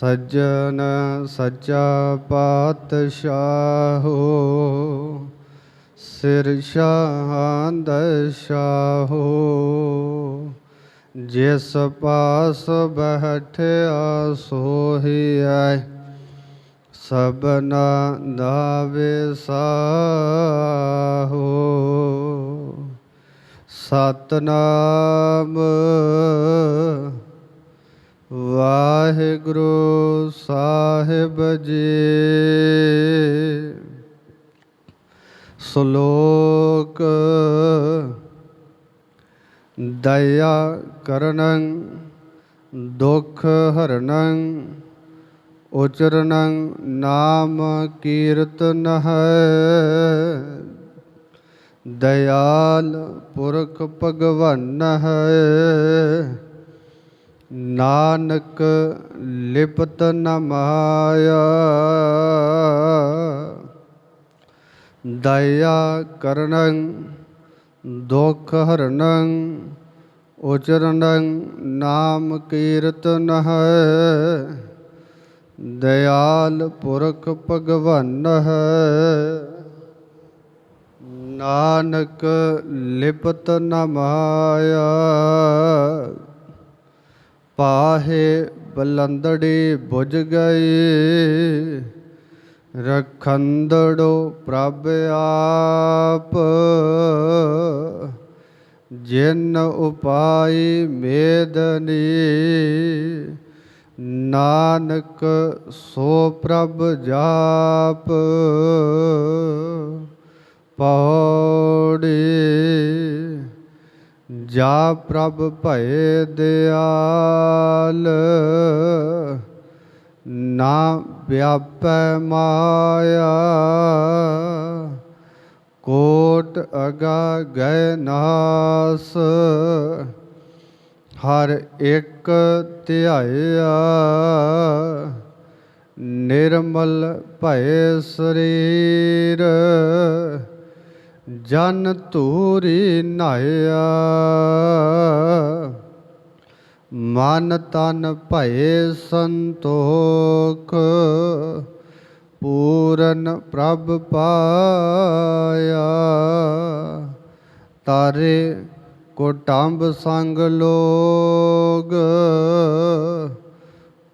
ਸੱਜਣ ਸੱਚਾ ਪਾਤਸ਼ਾਹੋ ਸਿਰ ਸ਼ਾਹੰਦ ਸ਼ਾਹੋ ਜਿਸ ਪਾਸ ਬਹਿਠਿਆ ਸੋਹੀਐ ਸਭਨਾ ਦਾ ਵਿਸਾਹੋ ਸਤਨਾਮ ਵਾਹਿਗੁਰੂ ਸਾਹਿਬ ਜੀ। ਸ਼ਲੋਕ ਦਇਆ ਕਰਨੰ, ਦੁਖ ਹਰਨੰ, ਉਚਰਨੰ, ਨਾਮ ਕੀਰਤਨ ਹੈ। ਦਇਆਲ ਪੁਰਖ ਭਗਵਨ ਹੈ। ਨਾਨਕ ਲਿਪਤ ਨ ਮਾਇਆ। ਦਇਆ ਕਰਨੰ, ਦੁਖ ਹਰਨੰ, ਉਚਰਨੰ ਨਾਮ ਕੀਰਤਨ ਹੈ ਦਇਆਲ ਪੁਰਖ ਭਗਵਾਨ ਹੈ ਨਾਨਕ ਲਿਪਤ ਨ ਮਾਇਆ। ਪਾਹੇ ਬਲੰਦੜੀ ਬੁਝ ਗਈ ਰਖੰਦੜੋ ਪ੍ਰਭ ਆਪ ਜਿਨ ਉਪਾਈ ਮੇਦਨੀ। ਨਾਨਕ ਸੋ ਪ੍ਰਭ ਜਾਪ। ਜਾ ਪ੍ਰਭ ਭਏ ਦਿਆਲ, ਨਾ ਵਿਆਪੈ ਮਾਇਆ, ਕੋਟ ਅਗਾ ਗਏ ਨਾਸ, ਹਰ ਇੱਕ ਧਿਆਇਆ, ਨਿਰਮਲ ਭਏ ਸਰੀਰ। ਜਨ ਧੂਰੀ ਨਾਇਆ ਮਨ ਤਨ ਭਏ ਸੰਤੋਖ, ਪੂਰਨ ਪ੍ਰਭ ਪਾਇਆ। ਤਾਰੇ ਕੋਟੰਬ ਸੰਗ ਲੋਗ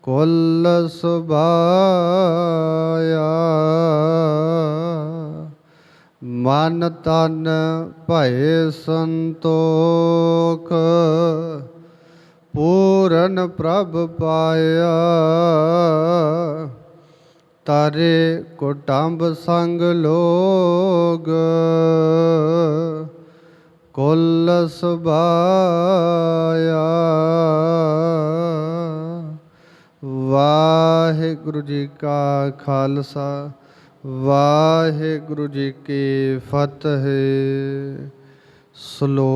ਕੁਲ ਸੁਭਾਇਆ ਮਨ ਤਨ ਭਏ ਸੰਤੋਖ, ਪੂਰਨ ਪ੍ਰਭ ਪਾਇਆ। ਤਾਰੇ ਕੁਟੰਬ ਸੰਗ ਲੋਗ ਕੁਲ ਸੁਭਾਇਆ ਵਾਹਿਗੁਰੂ ਜੀ ਕਾ ਖਾਲਸਾ। ਵਾਹਿਗੁਰੂ ਜੀ ਕੀ ਫਤਿਹ। ਸਲੋ